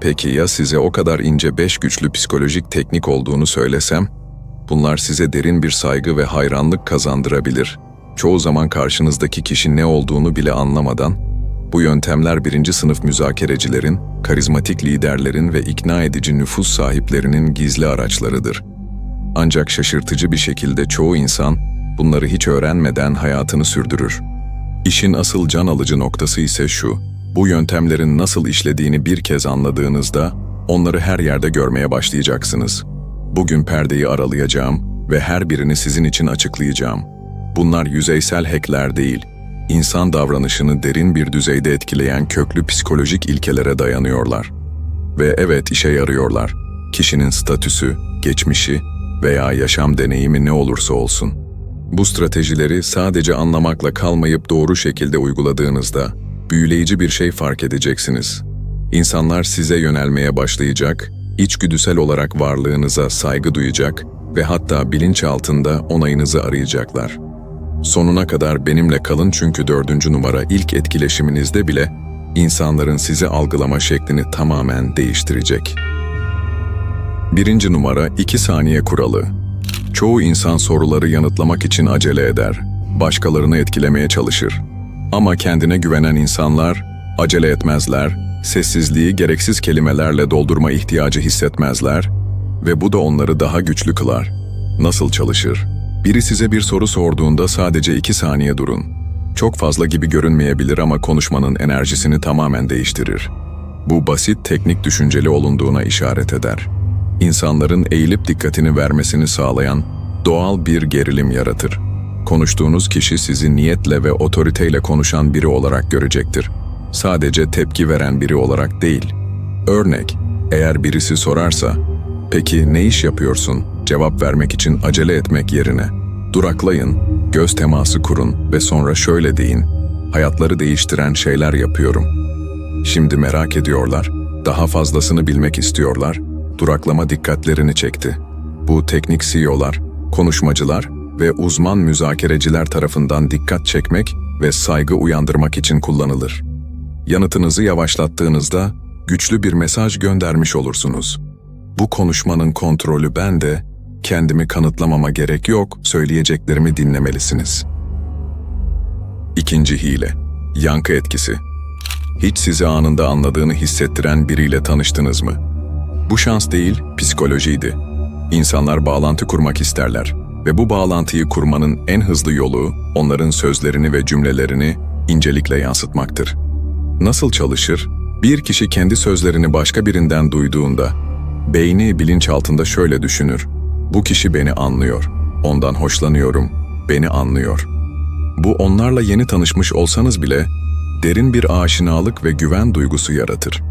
Peki ya size o kadar ince beş güçlü psikolojik teknik olduğunu söylesem? Bunlar size derin bir saygı ve hayranlık kazandırabilir. Çoğu zaman karşınızdaki kişi ne olduğunu bile anlamadan, bu yöntemler birinci sınıf müzakerecilerin, karizmatik liderlerin ve ikna edici nüfus sahiplerinin gizli araçlarıdır. Ancak şaşırtıcı bir şekilde çoğu insan bunları hiç öğrenmeden hayatını sürdürür. İşin asıl can alıcı noktası ise şu, bu yöntemlerin nasıl işlediğini bir kez anladığınızda onları her yerde görmeye başlayacaksınız. Bugün perdeyi aralayacağım ve her birini sizin için açıklayacağım. Bunlar yüzeysel hackler değil, insan davranışını derin bir düzeyde etkileyen köklü psikolojik ilkelere dayanıyorlar. Ve evet işe yarıyorlar. Kişinin statüsü, geçmişi veya yaşam deneyimi ne olursa olsun. Bu stratejileri sadece anlamakla kalmayıp doğru şekilde uyguladığınızda büyüleyici bir şey fark edeceksiniz. İnsanlar size yönelmeye başlayacak, içgüdüsel olarak varlığınıza saygı duyacak ve hatta bilinç altında onayınızı arayacaklar. Sonuna kadar benimle kalın çünkü dördüncü numara ilk etkileşiminizde bile insanların sizi algılama şeklini tamamen değiştirecek. Birinci numara 2 saniye kuralı. Çoğu insan soruları yanıtlamak için acele eder, başkalarını etkilemeye çalışır. Ama kendine güvenen insanlar acele etmezler, sessizliği gereksiz kelimelerle doldurma ihtiyacı hissetmezler ve bu da onları daha güçlü kılar. Nasıl çalışır? Biri size bir soru sorduğunda sadece iki saniye durun. Çok fazla gibi görünmeyebilir ama konuşmanın enerjisini tamamen değiştirir. Bu basit teknik düşünceli olunduğuna işaret eder. İnsanların eğilip dikkatini vermesini sağlayan doğal bir gerilim yaratır. Konuştuğunuz kişi sizi niyetle ve otoriteyle konuşan biri olarak görecektir. Sadece tepki veren biri olarak değil. Örnek, eğer birisi sorarsa, "Peki ne iş yapıyorsun?" cevap vermek için acele etmek yerine duraklayın, göz teması kurun ve sonra şöyle deyin: "Hayatları değiştiren şeyler yapıyorum." Şimdi merak ediyorlar, daha fazlasını bilmek istiyorlar. Duraklama dikkatlerini çekti. Bu teknik CEO'lar, konuşmacılar ve uzman müzakereciler tarafından dikkat çekmek ve saygı uyandırmak için kullanılır. Yanıtınızı yavaşlattığınızda güçlü bir mesaj göndermiş olursunuz. Bu konuşmanın kontrolü bende, kendimi kanıtlamama gerek yok, söyleyeceklerimi dinlemelisiniz. İkinci hile, yankı etkisi. Hiç sizi anında anladığını hissettiren biriyle tanıştınız mı? Bu şans değil, psikolojiydi. İnsanlar bağlantı kurmak isterler ve bu bağlantıyı kurmanın en hızlı yolu onların sözlerini ve cümlelerini incelikle yansıtmaktır. Nasıl çalışır? Bir kişi kendi sözlerini başka birinden duyduğunda beyni bilinçaltında şöyle düşünür. Bu kişi beni anlıyor. Ondan hoşlanıyorum. Beni anlıyor. Bu onlarla yeni tanışmış olsanız bile derin bir aşinalık ve güven duygusu yaratır.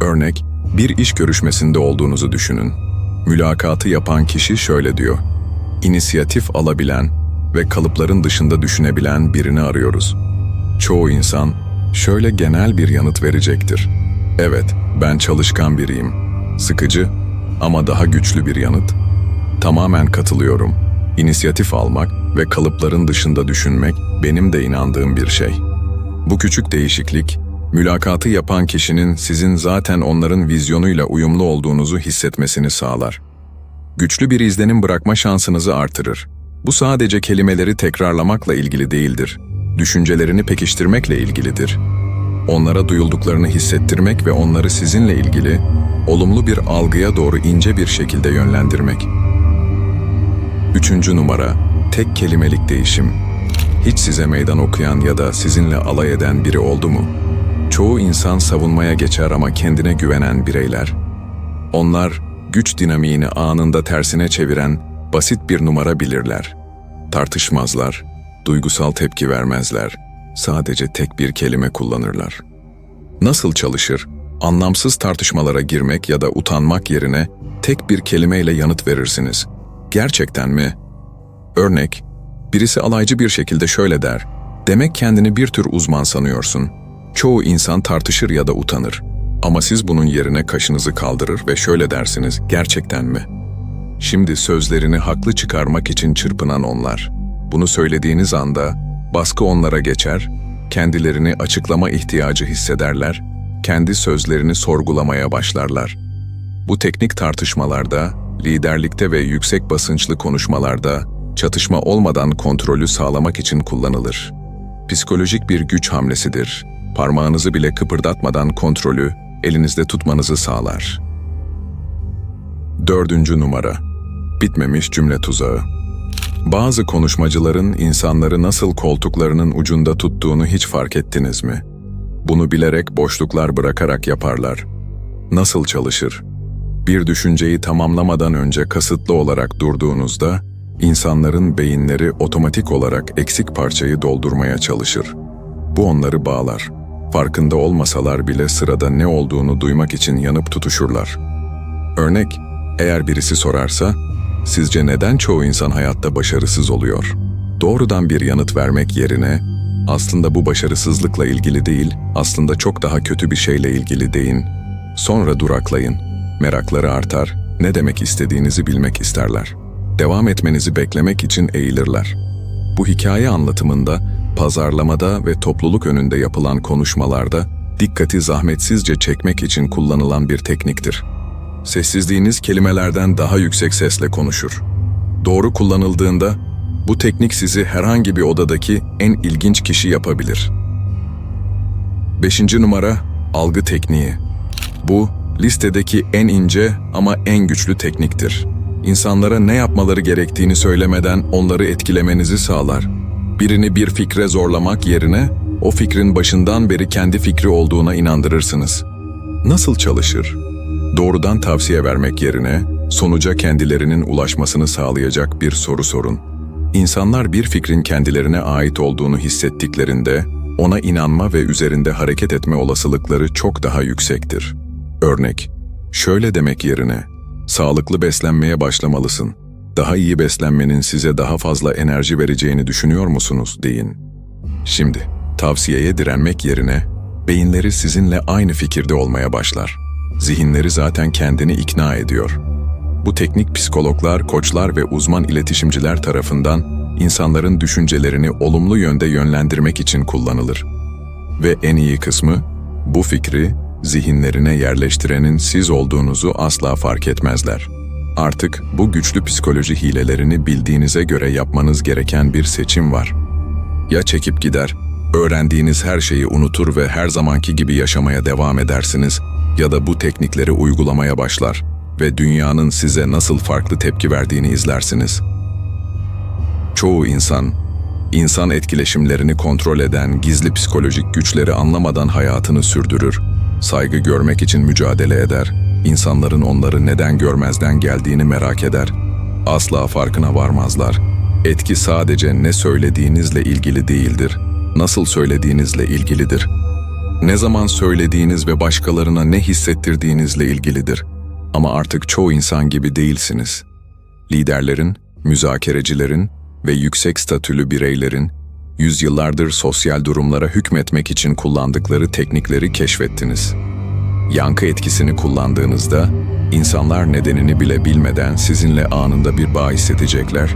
Örnek, bir iş görüşmesinde olduğunuzu düşünün. Mülakatı yapan kişi şöyle diyor. İnisiyatif alabilen ve kalıpların dışında düşünebilen birini arıyoruz. Çoğu insan şöyle genel bir yanıt verecektir. Evet, ben çalışkan biriyim. Sıkıcı ama daha güçlü bir yanıt. Tamamen katılıyorum. İnisiyatif almak ve kalıpların dışında düşünmek benim de inandığım bir şey. Bu küçük değişiklik, mülakatı yapan kişinin sizin zaten onların vizyonuyla uyumlu olduğunuzu hissetmesini sağlar. Güçlü bir izlenim bırakma şansınızı artırır. Bu sadece kelimeleri tekrarlamakla ilgili değildir. Düşüncelerini pekiştirmekle ilgilidir. Onlara duyulduklarını hissettirmek ve onları sizinle ilgili olumlu bir algıya doğru ince bir şekilde yönlendirmek. Üçüncü numara, tek kelimelik değişim. Hiç size meydan okuyan ya da sizinle alay eden biri oldu mu? Çoğu insan savunmaya geçer ama kendine güvenen bireyler. Onlar güç dinamiğini anında tersine çeviren basit bir numara bilirler. Tartışmazlar, duygusal tepki vermezler. Sadece tek bir kelime kullanırlar. Nasıl çalışır? Anlamsız tartışmalara girmek ya da utanmak yerine tek bir kelimeyle yanıt verirsiniz. Gerçekten mi? Örnek, birisi alaycı bir şekilde şöyle der. Demek kendini bir tür uzman sanıyorsun. Çoğu insan tartışır ya da utanır. Ama siz bunun yerine kaşınızı kaldırır ve şöyle dersiniz, gerçekten mi? Şimdi sözlerini haklı çıkarmak için çırpınan onlar. Bunu söylediğiniz anda baskı onlara geçer, kendilerini açıklama ihtiyacı hissederler, kendi sözlerini sorgulamaya başlarlar. Bu teknik tartışmalarda, liderlikte ve yüksek basınçlı konuşmalarda çatışma olmadan kontrolü sağlamak için kullanılır. Psikolojik bir güç hamlesidir. Parmağınızı bile kıpırdatmadan kontrolü elinizde tutmanızı sağlar. Dördüncü numara. Bitmemiş cümle tuzağı. Bazı konuşmacıların insanları nasıl koltuklarının ucunda tuttuğunu hiç fark ettiniz mi? Bunu bilerek boşluklar bırakarak yaparlar. Nasıl çalışır? Bir düşünceyi tamamlamadan önce kasıtlı olarak durduğunuzda, insanların beyinleri otomatik olarak eksik parçayı doldurmaya çalışır. Bu onları bağlar. Farkında olmasalar bile sırada ne olduğunu duymak için yanıp tutuşurlar. Örnek, eğer birisi sorarsa, sizce neden çoğu insan hayatta başarısız oluyor? Doğrudan bir yanıt vermek yerine, aslında bu başarısızlıkla ilgili değil, aslında çok daha kötü bir şeyle ilgili deyin. Sonra duraklayın. Merakları artar, ne demek istediğinizi bilmek isterler. Devam etmenizi beklemek için eğilirler. Bu hikaye anlatımında, pazarlamada ve topluluk önünde yapılan konuşmalarda dikkati zahmetsizce çekmek için kullanılan bir tekniktir. Sessizliğiniz kelimelerden daha yüksek sesle konuşur. Doğru kullanıldığında bu teknik sizi herhangi bir odadaki en ilginç kişi yapabilir. 5. numara algı tekniği. Bu listedeki en ince ama en güçlü tekniktir. İnsanlara ne yapmaları gerektiğini söylemeden onları etkilemenizi sağlar. Birini bir fikre zorlamak yerine o fikrin başından beri kendi fikri olduğuna inandırırsınız. Nasıl çalışır? Doğrudan tavsiye vermek yerine sonuca kendilerinin ulaşmasını sağlayacak bir soru sorun. İnsanlar bir fikrin kendilerine ait olduğunu hissettiklerinde ona inanma ve üzerinde hareket etme olasılıkları çok daha yüksektir. Örnek, şöyle demek yerine, sağlıklı beslenmeye başlamalısın. Daha iyi beslenmenin size daha fazla enerji vereceğini düşünüyor musunuz deyin. Şimdi, tavsiyeye direnmek yerine, beyinleri sizinle aynı fikirde olmaya başlar. Zihinleri zaten kendini ikna ediyor. Bu teknik psikologlar, koçlar ve uzman iletişimciler tarafından insanların düşüncelerini olumlu yönde yönlendirmek için kullanılır. Ve en iyi kısmı, bu fikri zihinlerine yerleştirenin siz olduğunuzu asla fark etmezler. Artık bu güçlü psikoloji hilelerini bildiğinize göre yapmanız gereken bir seçim var. Ya çekip gider, öğrendiğiniz her şeyi unutur ve her zamanki gibi yaşamaya devam edersiniz ya da bu teknikleri uygulamaya başlar ve dünyanın size nasıl farklı tepki verdiğini izlersiniz. Çoğu insan, insan etkileşimlerini kontrol eden gizli psikolojik güçleri anlamadan hayatını sürdürür. Saygı görmek için mücadele eder, insanların onları neden görmezden geldiğini merak eder. Asla farkına varmazlar. Etki sadece ne söylediğinizle ilgili değildir, nasıl söylediğinizle ilgilidir. Ne zaman söylediğiniz ve başkalarına ne hissettirdiğinizle ilgilidir. Ama artık çoğu insan gibi değilsiniz. Liderlerin, müzakerecilerin ve yüksek statülü bireylerin yüzyıllardır sosyal durumlara hükmetmek için kullandıkları teknikleri keşfettiniz. Yankı etkisini kullandığınızda insanlar nedenini bile bilmeden sizinle anında bir bağ hissedecekler.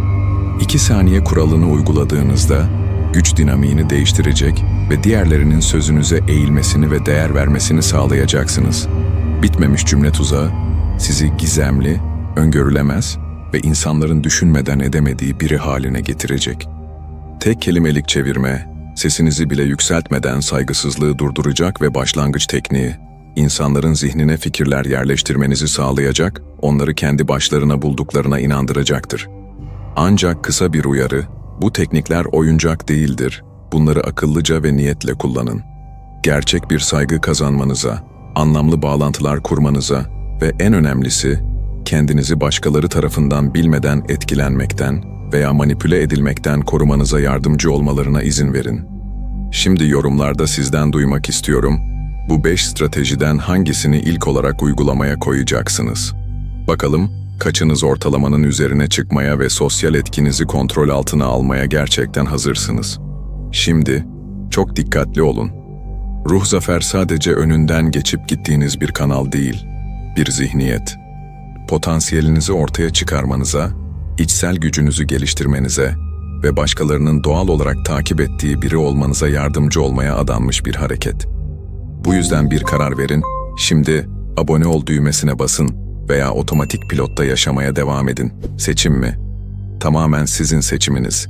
İki saniye kuralını uyguladığınızda güç dinamiğini değiştirecek ve diğerlerinin sözünüze eğilmesini ve değer vermesini sağlayacaksınız. Bitmemiş cümle tuzağı sizi gizemli, öngörülemez ve insanların düşünmeden edemediği biri haline getirecek. Tek kelimelik çevirme, sesinizi bile yükseltmeden saygısızlığı durduracak ve başlangıç tekniği, insanların zihnine fikirler yerleştirmenizi sağlayacak, onları kendi başlarına bulduklarına inandıracaktır. Ancak kısa bir uyarı, bu teknikler oyuncak değildir. Bunları akıllıca ve niyetle kullanın. Gerçek bir saygı kazanmanıza, anlamlı bağlantılar kurmanıza ve en önemlisi kendinizi başkaları tarafından bilmeden etkilenmekten veya manipüle edilmekten korumanıza yardımcı olmalarına izin verin. Şimdi yorumlarda sizden duymak istiyorum. Bu 5 stratejiden hangisini ilk olarak uygulamaya koyacaksınız? Bakalım kaçınız ortalamanın üzerine çıkmaya ve sosyal etkinizi kontrol altına almaya gerçekten hazırsınız? Şimdi çok dikkatli olun. Ruh zafer sadece önünden geçip gittiğiniz bir kanal değil, bir zihniyet. Potansiyelinizi ortaya çıkarmanıza, içsel gücünüzü geliştirmenize ve başkalarının doğal olarak takip ettiği biri olmanıza yardımcı olmaya adanmış bir hareket. Bu yüzden bir karar verin. Şimdi abone ol düğmesine basın veya otomatik pilotta yaşamaya devam edin. Seçim mi? Tamamen sizin seçiminiz.